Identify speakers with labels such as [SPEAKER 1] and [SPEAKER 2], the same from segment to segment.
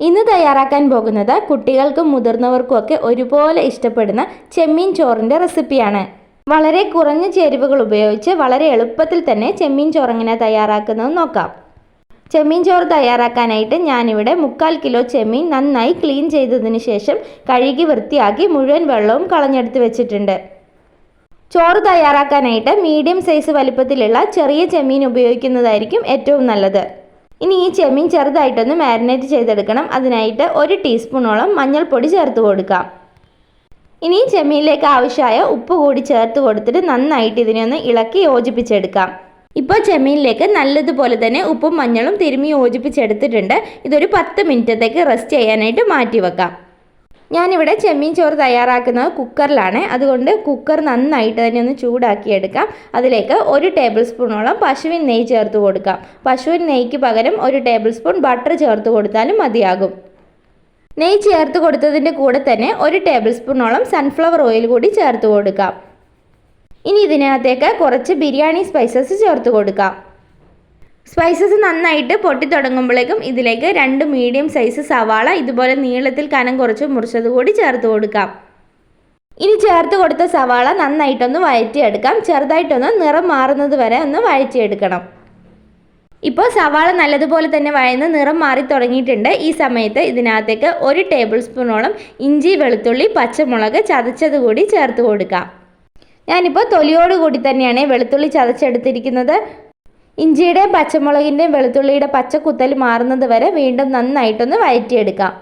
[SPEAKER 1] ഇന്ന് തയ്യാറാക്കാൻ പോകുന്നത് കുട്ടികൾക്കും മുതിർന്നവർക്കും ഒക്കെ ഒരുപോലെ ഇഷ്ടപ്പെടുന്ന ചെമ്മീൻ ചോറിന്റെ റെസിപ്പിയാണ്. വളരെ കുറഞ്ഞ ചേരുവകൾ ഉപയോഗിച്ച് വളരെ എളുപ്പത്തിൽ തന്നെ ചെമ്മീൻ ചോറ് എങ്ങനെ തയ്യാറാക്കുന്നത് നോക്കാം. ചെമ്മീൻ ചോറ് തയ്യാറാക്കാനായിട്ട് ഞാനിവിടെ മുക്കാൽ കിലോ ചെമ്മീൻ നന്നായി ക്ലീൻ ചെയ്തതിന് ശേഷം കഴുകി വൃത്തിയാക്കി മുഴുവൻ വെള്ളവും കളഞ്ഞെടുത്ത് വെച്ചിട്ടുണ്ട്. ചോറ് തയ്യാറാക്കാനായിട്ട് മീഡിയം സൈസ് വലിപ്പത്തിലുള്ള ചെറിയ ചെമ്മീൻ ഉപയോഗിക്കുന്നതായിരിക്കും ഏറ്റവും നല്ലത്. ഇനി ഈ ചെമ്മീൻ ചെറുതായിട്ടൊന്ന് മാരിനേറ്റ് ചെയ്തെടുക്കണം. അതിനായിട്ട് ഒരു ടീസ്പൂണോളം മഞ്ഞൾപ്പൊടി ചേർത്ത് കൊടുക്കാം. ഇനി ചെമ്മീനിലേക്ക് ആവശ്യമായ ഉപ്പ് കൂടി ചേർത്ത് കൊടുത്തിട്ട് നന്നായിട്ട് ഇതിനെ ഒന്ന് ഇളക്കി യോജിപ്പിച്ചെടുക്കാം. ഇപ്പോൾ ചെമ്മീനിലേക്ക് നല്ലതുപോലെ തന്നെ ഉപ്പും മഞ്ഞളും തിരുമ്മി യോജിപ്പിച്ചെടുത്തിട്ടുണ്ട്. ഇതൊരു പത്ത് മിനിറ്റത്തേക്ക് റെസ്റ്റ് ചെയ്യാനായിട്ട് മാറ്റി വെക്കാം ഞാനിവിടെ ചെമ്മീൻ ചോറ് തയ്യാറാക്കുന്നത് കുക്കറിലാണ്. അതുകൊണ്ട് കുക്കർ നന്നായിട്ട് തന്നെ ഒന്ന് ചൂടാക്കിയെടുക്കാം. അതിലേക്ക് ഒരു ടേബിൾ സ്പൂണോളം പശുവിൻ നെയ്യ് ചേർത്ത് കൊടുക്കാം. പശുവിൻ നെയ്യ്ക്ക് പകരം ഒരു ടേബിൾ സ്പൂൺ ബട്ടർ ചേർത്ത് കൊടുത്താലും മതിയാകും. നെയ്യ് ചേർത്ത് കൊടുത്തതിന്റെ കൂടെ തന്നെ ഒരു ടേബിൾ സ്പൂണോളം സൺഫ്ലവർ ഓയിൽ കൂടി ചേർത്ത് കൊടുക്കാം. ഇനി ഇതിനകത്തേക്ക് കുറച്ച് ബിരിയാണി സ്പൈസസ് ചേർത്ത് കൊടുക്കാം. സ്പൈസസ് നന്നായിട്ട് പൊട്ടി തുടങ്ങുമ്പോഴേക്കും ഇതിലേക്ക് രണ്ട് മീഡിയം സൈസ് സവാള ഇതുപോലെ നീളത്തിൽ കനം കുറച്ച് മുറിച്ചത് കൂടി ചേർത്ത് കൊടുക്കാം. ഇനി ചേർത്ത് കൊടുത്ത സവാള നന്നായിട്ടൊന്ന് വഴറ്റിയെടുക്കാം. ചെറുതായിട്ടൊന്ന് നിറം മാറുന്നത് വരെ ഒന്ന് വഴറ്റിയെടുക്കണം. ഇപ്പോൾ സവാള നല്ലതുപോലെ തന്നെ വഴന്ന് നിറം മാറി തുടങ്ങിയിട്ടുണ്ട്. ഈ സമയത്ത് ഇതിനകത്തേക്ക് ഒരു ടേബിൾ സ്പൂണോളം ഇഞ്ചി വെളുത്തുള്ളി പച്ചമുളക് ചതച്ചത് കൂടി ചേർത്ത് കൊടുക്കാം. ഞാനിപ്പോൾ തൊലിയോട് കൂടി തന്നെയാണ് വെളുത്തുള്ളി ചതച്ചെടുത്തിരിക്കുന്നത്. ഇഞ്ചിയുടെയും പച്ചമുളകിന്റെയും വെളുത്തുള്ളിയുടെ പച്ചക്കുത്തൽ മാറുന്നത് വരെ വീണ്ടും നന്നായിട്ടൊന്ന് വഴറ്റിയെടുക്കാം.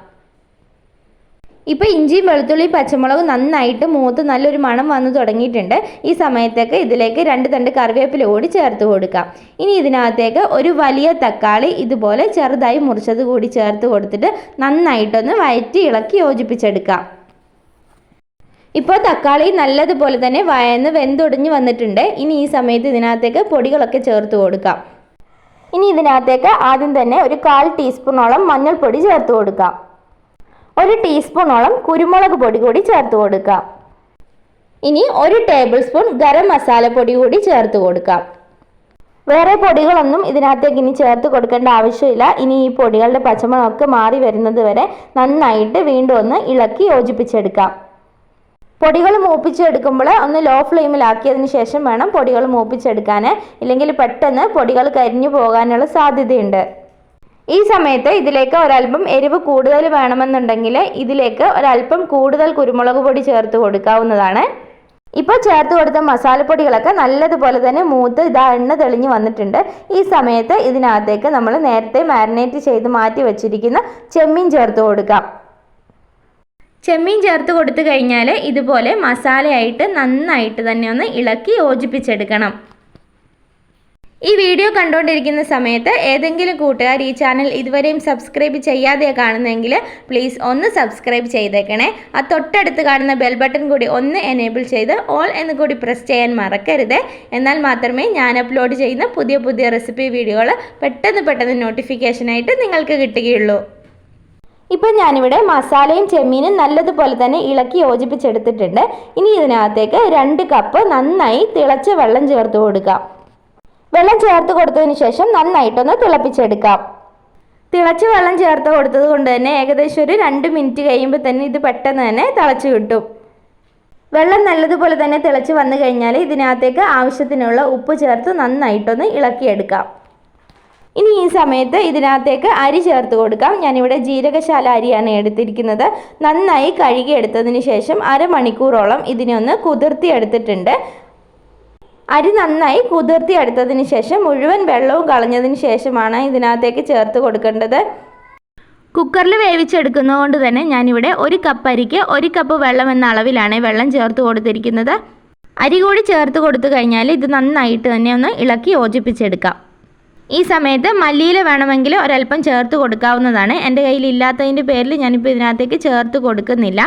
[SPEAKER 1] ഇപ്പോൾ ഇഞ്ചിയും വെളുത്തുള്ളിയും പച്ചമുളകും നന്നായിട്ട് മൂത്ത് നല്ലൊരു മണം വന്നു തുടങ്ങിയിട്ടുണ്ട്. ഈ സമയത്തേക്ക് ഇതിലേക്ക് രണ്ട് തണ്ട് കറിവേപ്പില കൂടി ചേർത്ത് കൊടുക്കാം. ഇനി ഇതിനകത്തേക്ക് ഒരു വലിയ തക്കാളി ഇതുപോലെ ചെറുതായി മുറിച്ചത് കൂടി ചേർത്ത് കൊടുത്തിട്ട് നന്നായിട്ടൊന്ന് വയറ്റി ഇളക്കി യോജിപ്പിച്ചെടുക്കാം. ഇപ്പോൾ തക്കാളി നല്ലതുപോലെ തന്നെ വയന്ന് വെന്തൊടിഞ്ഞ് വന്നിട്ടുണ്ട്. ഇനി ഈ സമയത്ത് ഇതിനകത്തേക്ക് പൊടികളൊക്കെ ചേർത്ത് കൊടുക്കാം. ഇനി ഇതിനകത്തേക്ക് ആദ്യം തന്നെ ഒരു കാൽ ടീസ്പൂണോളം മഞ്ഞൾപ്പൊടി ചേർത്ത് കൊടുക്കാം. ഒരു ടീസ്പൂണോളം കുരുമുളക് പൊടി കൂടി ചേർത്ത് കൊടുക്കാം. ഇനി ഒരു ടേബിൾ സ്പൂൺ ഗരം മസാല പൊടി കൂടി ചേർത്ത് കൊടുക്കാം. വേറെ പൊടികളൊന്നും ഇതിനകത്തേക്ക് ഇനി ചേർത്ത് കൊടുക്കേണ്ട ആവശ്യമില്ല. ഇനി ഈ പൊടികളുടെ പച്ചമണമൊക്കെ മാറി വരുന്നത് വരെ നന്നായിട്ട് വീണ്ടും ഒന്ന് ഇളക്കി യോജിപ്പിച്ചെടുക്കാം. പൊടികൾ മൂപ്പിച്ചെടുക്കുമ്പോൾ ഒന്ന് ലോ ഫ്ലെയിമിലാക്കിയതിന് ശേഷം വേണം പൊടികൾ മൂപ്പിച്ചെടുക്കാൻ. ഇല്ലെങ്കിൽ പെട്ടെന്ന് പൊടികൾ കരിഞ്ഞു പോകാനുള്ള സാധ്യതയുണ്ട്. ഈ സമയത്ത് ഇതിലേക്ക് ഒരല്പം എരിവ് കൂടുതൽ വേണമെന്നുണ്ടെങ്കിൽ ഇതിലേക്ക് ഒരല്പം കൂടുതൽ കുരുമുളക് പൊടി ചേർത്ത് കൊടുക്കാവുന്നതാണ്. ഇപ്പോൾ ചേർത്ത് കൊടുത്ത മസാലപ്പൊടികളൊക്കെ നല്ലതുപോലെ തന്നെ മൂത്ത് ഇതാ എണ്ണ തെളിഞ്ഞു വന്നിട്ടുണ്ട്. ഈ സമയത്ത് ഇതിനകത്തേക്ക് നമ്മൾ നേരത്തെ മാരിനേറ്റ് ചെയ്ത് മാറ്റി വെച്ചിരിക്കുന്ന ചെമ്മീൻ ചേർത്ത് കൊടുക്കാം. ചെമ്മീൻ ചേർത്ത് കൊടുത്തു കഴിഞ്ഞാൽ ഇതുപോലെ മസാലയായിട്ട് നന്നായിട്ട് തന്നെ ഒന്ന് ഇളക്കി യോജിപ്പിച്ചെടുക്കണം. ഈ വീഡിയോ കണ്ടുകൊണ്ടിരിക്കുന്ന സമയത്ത് ഏതെങ്കിലും കൂട്ടുകാർ ഈ ചാനൽ ഇതുവരെയും സബ്സ്ക്രൈബ് ചെയ്യാതെ കാണുന്നെങ്കിൽ പ്ലീസ് ഒന്ന് സബ്സ്ക്രൈബ് ചെയ്തേക്കണേ. ആ തൊട്ടടുത്ത് കാണുന്ന ബെൽ ബട്ടൺ കൂടി ഒന്ന് എനേബിൾ ചെയ്ത് ഓൾ എന്ന് കൂടി പ്രസ് ചെയ്യാൻ മറക്കരുത്. എന്നാൽ മാത്രമേ ഞാൻ അപ്ലോഡ് ചെയ്യുന്ന പുതിയ പുതിയ റെസിപ്പി വീഡിയോകൾ പെട്ടെന്ന് പെട്ടെന്ന് നോട്ടിഫിക്കേഷനായിട്ട് നിങ്ങൾക്ക് കിട്ടുകയുള്ളൂ. ഇപ്പം ഞാനിവിടെ മസാലയും ചെമ്മീനും നല്ലതുപോലെ തന്നെ ഇളക്കി യോജിപ്പിച്ചെടുത്തിട്ടുണ്ട്. ഇനി ഇതിനകത്തേക്ക് രണ്ട് കപ്പ് നന്നായി തിളച്ച വെള്ളം ചേർത്ത് കൊടുക്കാം. വെള്ളം ചേർത്ത് കൊടുത്തതിന് ശേഷം നന്നായിട്ടൊന്ന് തിളപ്പിച്ചെടുക്കാം. തിളച്ച് വെള്ളം ചേർത്ത് കൊടുത്തത് കൊണ്ട് തന്നെ ഏകദേശം ഒരു രണ്ട് മിനിറ്റ് കഴിയുമ്പോൾ തന്നെ ഇത് പെട്ടെന്ന് തന്നെ തിളച്ച് കിട്ടും. വെള്ളം നല്ലതുപോലെ തന്നെ തിളച്ച് വന്നു കഴിഞ്ഞാൽ ഇതിനകത്തേക്ക് ആവശ്യത്തിനുള്ള ഉപ്പ് ചേർത്ത് നന്നായിട്ടൊന്ന് ഇളക്കിയെടുക്കാം. ഇനി ഈ സമയത്ത് ഇതിനകത്തേക്ക് അരി ചേർത്ത് കൊടുക്കാം. ഞാനിവിടെ ജീരകശാല അരിയാണ് എടുത്തിരിക്കുന്നത്. നന്നായി കഴുകിയെടുത്തതിന് ശേഷം അരമണിക്കൂറോളം ഇതിനെ ഒന്ന് കുതിർത്തി എടുത്തിട്ടുണ്ട്. അരി നന്നായി കുതിർത്തി എടുത്തതിന് ശേഷം മുഴുവൻ വെള്ളവും കളഞ്ഞതിന് ശേഷമാണ് ഇതിനകത്തേക്ക് ചേർത്ത് കൊടുക്കേണ്ടത്. കുക്കറിൽ വേവിച്ചെടുക്കുന്നതുകൊണ്ട് തന്നെ ഞാനിവിടെ ഒരു കപ്പ് അരിക്ക് ഒരു കപ്പ് വെള്ളം എന്ന അളവിലാണ് വെള്ളം ചേർത്ത് കൊടുത്തിരിക്കുന്നത്. അരി കൂടി ചേർത്ത് കൊടുത്തു കഴിഞ്ഞാൽ ഇത് നന്നായിട്ട് തന്നെ ഒന്ന് ഇളക്കി യോജിപ്പിച്ചെടുക്കാം. ഈ സമയത്ത് മല്ലിയില വേണമെങ്കിൽ ഒരല്പം ചേർത്ത് കൊടുക്കാവുന്നതാണ്. എന്റെ കയ്യിൽ ഇല്ലാത്തതിന്റെ പേരിൽ ഞാനിപ്പോൾ ഇതിനകത്തേക്ക് ചേർത്ത് കൊടുക്കുന്നില്ല.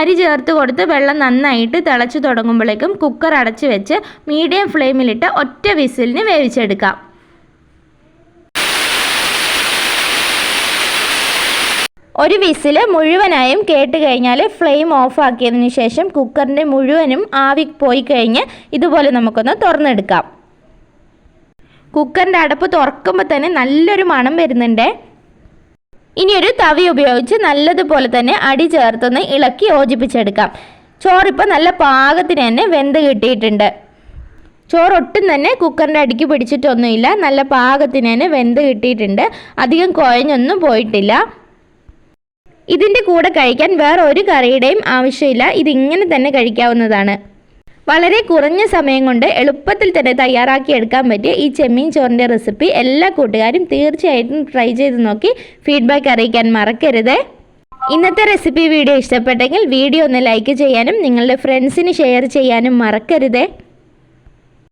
[SPEAKER 1] അരി ചേർത്ത് കൊടുത്ത് വെള്ളം നന്നായിട്ട് തിളച്ച് തുടങ്ങുമ്പോഴേക്കും കുക്കർ അടച്ച് വെച്ച് മീഡിയം ഫ്ലെയിമിലിട്ട് ഒറ്റ വിസിലിന് വേവിച്ചെടുക്കാം. ഒരു വിസിൽ മുഴുവനായും കേട്ട് കഴിഞ്ഞാൽ ഫ്ലെയിം ഓഫാക്കിയതിന് ശേഷം കുക്കറിന്റെ മുഴുവനും ആവി പോയി കഴിഞ്ഞ് ഇതുപോലെ നമുക്കൊന്ന് തുറന്നെടുക്കാം. കുക്കറിന്റെ അടപ്പ് തുറക്കുമ്പോൾ തന്നെ നല്ലൊരു മണം വരുന്നുണ്ട്. ഇനി ഒരു തവി ഉപയോഗിച്ച് നല്ലതുപോലെ തന്നെ അടി ചേർത്തൊന്ന് ഇളക്കി യോജിപ്പിച്ചെടുക്കാം. ചോറിപ്പോൾ നല്ല പാകത്തിന് തന്നെ വെന്ത് കിട്ടിയിട്ടുണ്ട്. ചോറ് ഒട്ടും തന്നെ കുക്കറിന്റെ അടിക്ക് പിടിച്ചിട്ടൊന്നുമില്ല. നല്ല പാകത്തിന് തന്നെ വെന്ത് കിട്ടിയിട്ടുണ്ട്. അധികം കുഴഞ്ഞൊന്നും പോയിട്ടില്ല. ഇതിന്റെ കൂടെ കഴിക്കാൻ വേറെ ഒരു കറിയുടെയും ആവശ്യമില്ല. ഇതിങ്ങനെ തന്നെ കഴിക്കാവുന്നതാണ്. വളരെ കുറഞ്ഞ സമയം കൊണ്ട് എളുപ്പത്തിൽ തന്നെ തയ്യാറാക്കി എടുക്കാൻ പറ്റിയ ഈ ചെമ്മീൻ ചോറിന്റെ റെസിപ്പി എല്ലാ കൂട്ടുകാരും തീർച്ചയായിട്ടും ട്രൈ ചെയ്ത് നോക്കി ഫീഡ്ബാക്ക് അറിയിക്കാൻ മറക്കരുത്. ഇന്നത്തെ റെസിപ്പി വീഡിയോ ഇഷ്ടപ്പെട്ടെങ്കിൽ വീഡിയോ ഒന്ന് ലൈക്ക് ചെയ്യാനും നിങ്ങളുടെ ഫ്രണ്ട്സിന് ഷെയർ ചെയ്യാനും മറക്കരുതേ.